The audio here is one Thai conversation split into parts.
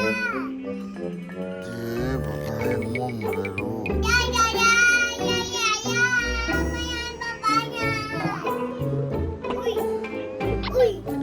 น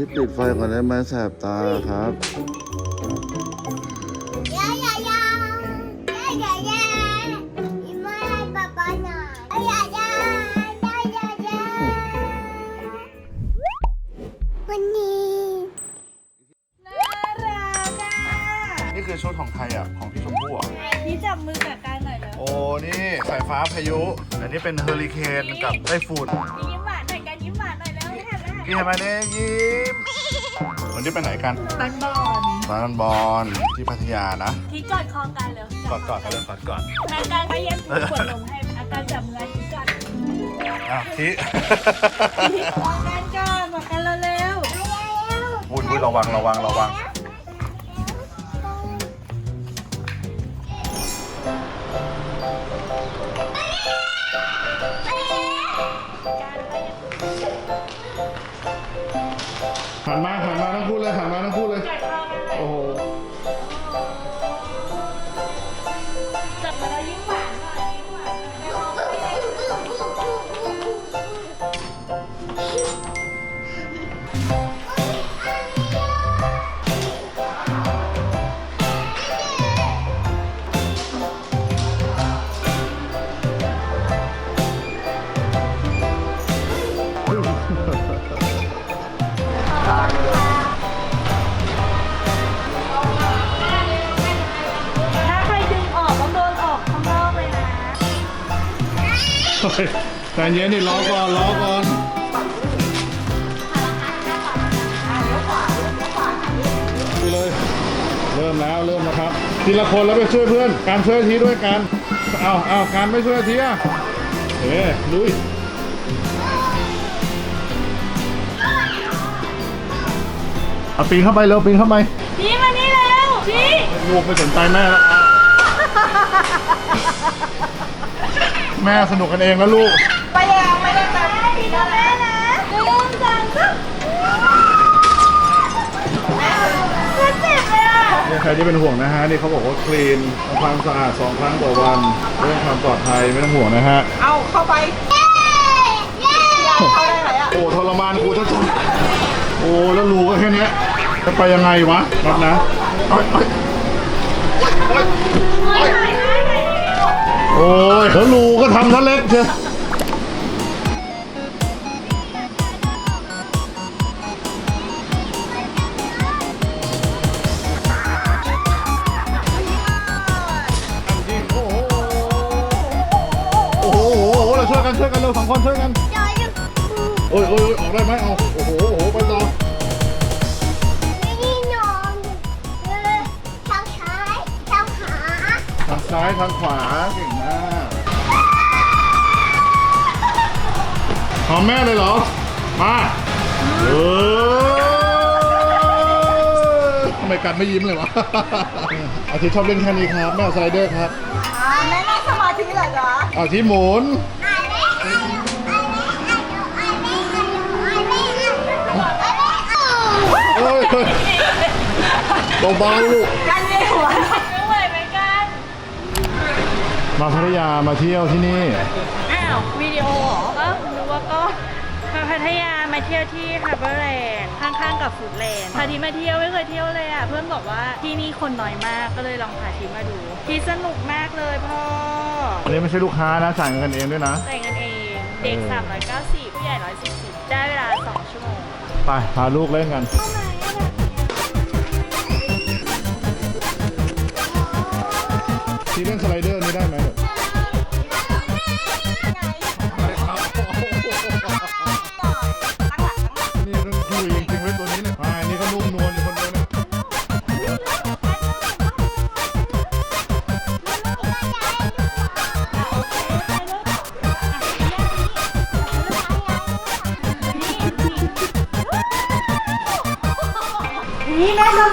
ี่ปิดไฟก่อนได้ไหมแสบตาครับายฟ้าพายุ อันนี้เป็นเฮอริเคนกับไต้ฝุ่นยิ้มหวานหน่อยกันยิ้มหวานหน่อยแล้วให้หันแล้วหันพี่ทำไมเนี่ยยิ้มวันนี้ไปไหนกันบันบอลร้านบอลที่พัทยานะที่กอดคอกันเร็วกอดกอดกันเลยกอดกอดอาการพยายามถูกกดลงให้อาการจับมือที่กอดอะทีบอกกันก่อนบอกกันเร็วบุญบุญระวังระวังระวัง ใจเย็นดิรอก่อนรอก่อนไปเลย เริ่มแล้วเริ่มแล้วครับ ทีละคนแล้วไปช่วยเพื่อน การช่วยทีด้วยกัน เอาเอาการไม่ช่วยทีอะเอ๊ลุยเอาปีนเข้าไปเร็วปีนเข้าไปพี่มานี่เร็วพี่ลูกไม่สนใจแม่แล้วแม่สนุกกันเองแล้วลูก ไปยังไม่ได้แบบพี่นะแม่นะหนึ่งสองสามแม่เจ็บเลยอะ เนี่ย ใครที่เป็นห่วงนะฮะนี่เขาบอกว่าคลีนทำความสะอาดสองครั้งต่อวันเรื่องความปลอดภัยไม่ต้องห่วงนะฮะเอาเข้าไปเย้เย้เข้าได้ไหมอะโอ้ทรมานกูจะทนโอ้แล้วรูก็แค่เนี้ยจะไปยังไงวะรับนะเอ้ยเอ้ยเอ้ยเอ้ยโอ้ยแล้วรูก็ทำซะเล็กเชียว โอ้ยโอ้ยโอ้ยออกได้ไหมเอาโอ้โหโอ้โหไปต่อนี่นอนเออทางซ้ายทางขวาทางซ้ายทางขวาเก่งมากหอมแม่เลยเหรอ มาเออทำไมกัดไม่ยิ้มเลยวะ อาทิตย์ชอบเล่นแค่นี้ครับ แม่เอาสไลเดอร์ครับแม่นั่งสมาธิเหรอจ๊ะอาทิตย์หมุนไอ้เล่ไอ้ เฮ้ยเฮ้ยเบาๆลูก กันในหัวไม่ไหวไหมกัน มาพัทยามาเที่ยวที่นี่ อ้าววิดีโอเหรอก็รู้ว่าก็มาพัทยามาเที่ยวที่ฮาร์เบอร์แลนด์ข้างๆกับฟูดแลนด์พาทีมาเที่ยวไม่เคยเที่ยวเลยอะ เพื่อนบอกว่าที่นี่คนน้อยมากก็เลยลองพาทีมาดู ที่สนุกมากเลยพ่ออันนี้ไม่ใช่ลูกค้านะจ่งกันเองด้วยนะ แต่งกันเอง เด็ก 390ผู้ใหญ่140ได้เวลา 2 ชั่วโมง ไปพาลูกเล่นกัน ที่เล่นสไลเดอร์นี่ได้ไหม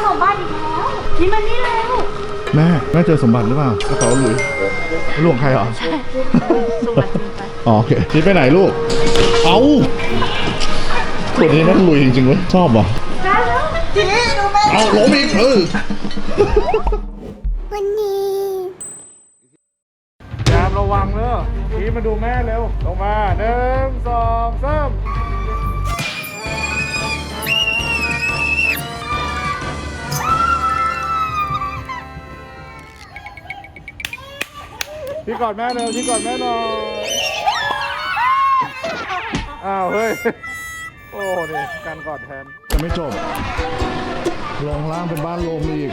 สมบัติอีกแล้วที่มันนี่แล้วแม่แม่เจอสมบัติหรือเปล่ากระเป๋าหลุยลูกใครเหรอสมบัติจริงไปอ๋อโอเคนี่ไปไหนลูกเอาตัวนี้แม่งลุยจริงๆเว้ยชอบเหรอได้แล้วทีดูแม่เอาล้มอีกเออวันนี้ยามระวังเนอะทีมาดูแม่เร็วลงมาหนึ่งสองสาม พี่กอดแม่เร็วพี่กอดแม่หน่อยอ้าวเฮ้ย โอ้เนี่ยการกอดแทนจะไม่จบ ลงล่างเป็นบ้านโลมอีก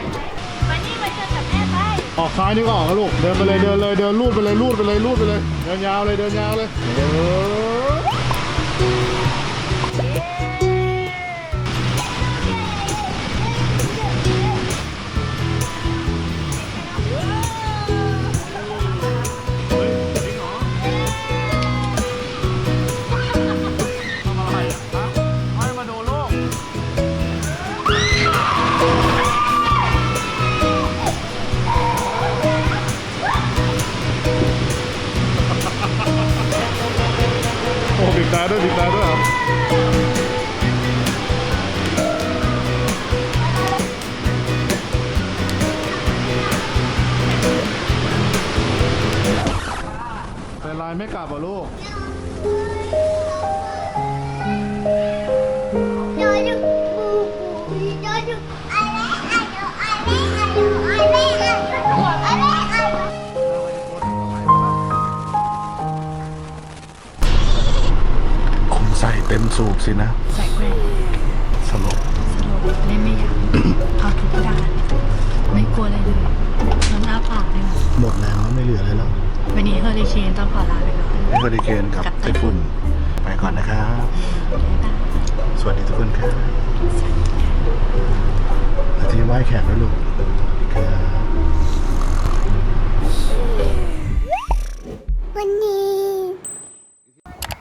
มานี่มาเจอกับแม่ไปออกซ้ายนี่ก็ออกนะลูก เดินไปเลยเดินเลยเดินลูดไปเลยลูดไปเลยลูดไปเลย เดินยาวเลยเดินยาวเลยเออาด้วยบีบตาด้วยเป็นไรไม่กลับเหรอลูก ต็มสูบสินะ ใส่แว่นสลบสโลว์เล่นไม่ยั้งเอาทุกด่านไม่กลัวอะไรเลยน้ำหน้าปากเลยนะหมดแล้วไม่เหลืออะไรแล้ว วันนี้เฮอริเคนต้องขอลาไปก่อนเฮอริเคนกับกับไต้ฝุ่นไปก่อนนะครับบ๊ายบายสวัสดีทุกคนครับอาทีไหว้แขกด้วยลูกครับวันนี้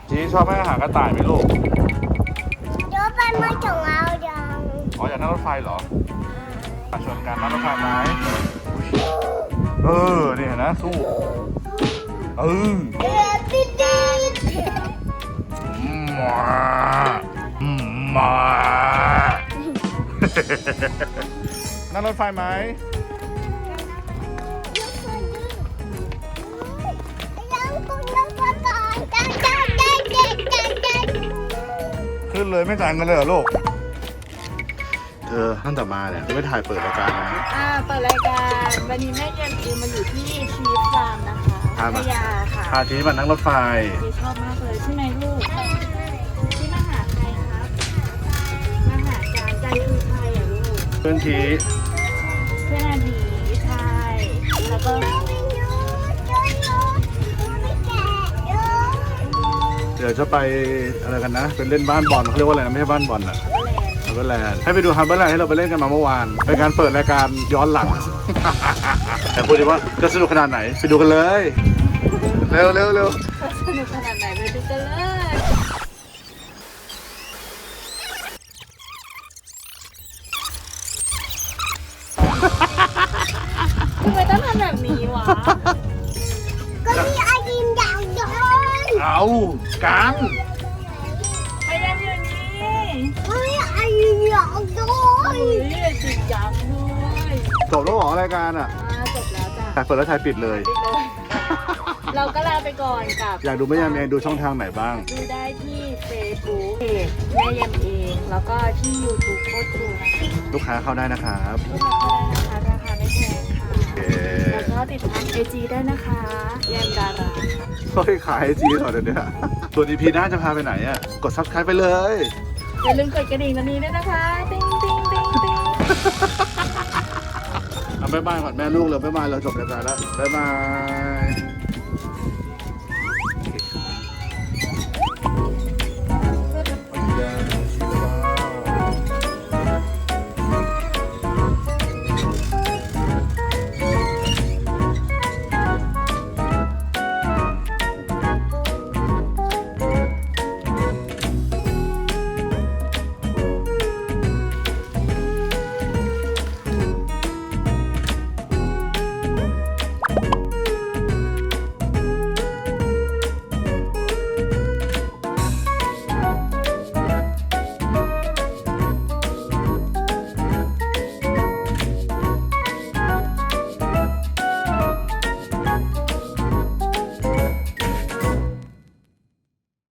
จีชอบให้อาหารกระต่ายไหมลูก นั่งรถไฟเหรออะชนกันนั่งรถไฟไหมเออนี่เห็นนะสู้เออเอ๊ะปิ๊ดปิ๊ดมามานั่งรถไฟไหมยังคงยังก็ต่องจังจังจังจังจังขึ้นเลยไม่จ่ายเงินเลยเหรอลูก เธอตั้งแต่มาเนี่ยจะไม่ถ่ายเปิดรายการนะ อ่าเปิดรายการวันนี้แม่เย็นเอมาอยู่ที่ชีฟฟาร์มนะคะพามาพัทยาค่ะพาทีมานั่งรถไฟเจชอบมากเลยใช่ไหมลูกที่มาหาใครครับมาหาจานใจคือใครอะลูกเพื่อนทีเพื่อนอาดีใช่แล้วก็เดี๋ยวจะไปอะไรกันนะเป็นเล่นบ้านบอลเขาเรียกว่าอะไรนะไม่ใช่บ้านบอลอะฮา ร์เบอร์แลนด์ให้ไปดูฮาร์เบอร์แลนด์ให้เราไปเล่นกันมาเมื่อวานเป็นการเปิดรายการย้อนหลัง แต่พูดดีว่าจะสนุกขนาดไหนไปดูกันเลยเร็วเร็วเร็วสนุกขนาดไหนไปดูกันเลยทำไมต้องทำแบบนี้วะก็มีไอติมดาวโดนเอากัน อติมดาวโดเฮ้นยจริงจังด้วยจบแล้วเหรอรายการอะอ่าจบแล้วจ้ะถ่ายเปิดแล้วถ่ายปิดเลย ปิดเลย เราก็ลาไปก่อนกับ อยากดูไม่ยามเองดูช่องทางไหนบ้าง ดูได้ที่ Facebook เพจแม่ยำเอง แล้วก็ที่ YouTube โคตรครูนะคะลูกค้าเข้าได้นะครับลูกค้าเข้าได้นะคะ ราคาไม่แพงค่ะโอเคแล้วก็ติดตาม AG ได้นะคะแยมดาราค่ะ เฮ้ยขายไอจีก่อนเดี๋ยวนี้ ส่วนอีพีหน้าจะพาไปไหนอะ กดซับสไครป์ไปเลย อย่าลืมกดกระดิ่งตรงนี้ด้วยนะคะ ติ๊งติ๊งติ๊งติ๊งเอาบ๊ายบายก่อนแม่ลูกเลยบ๊ายบายเราจบรายการแล้วบ๊ายบาย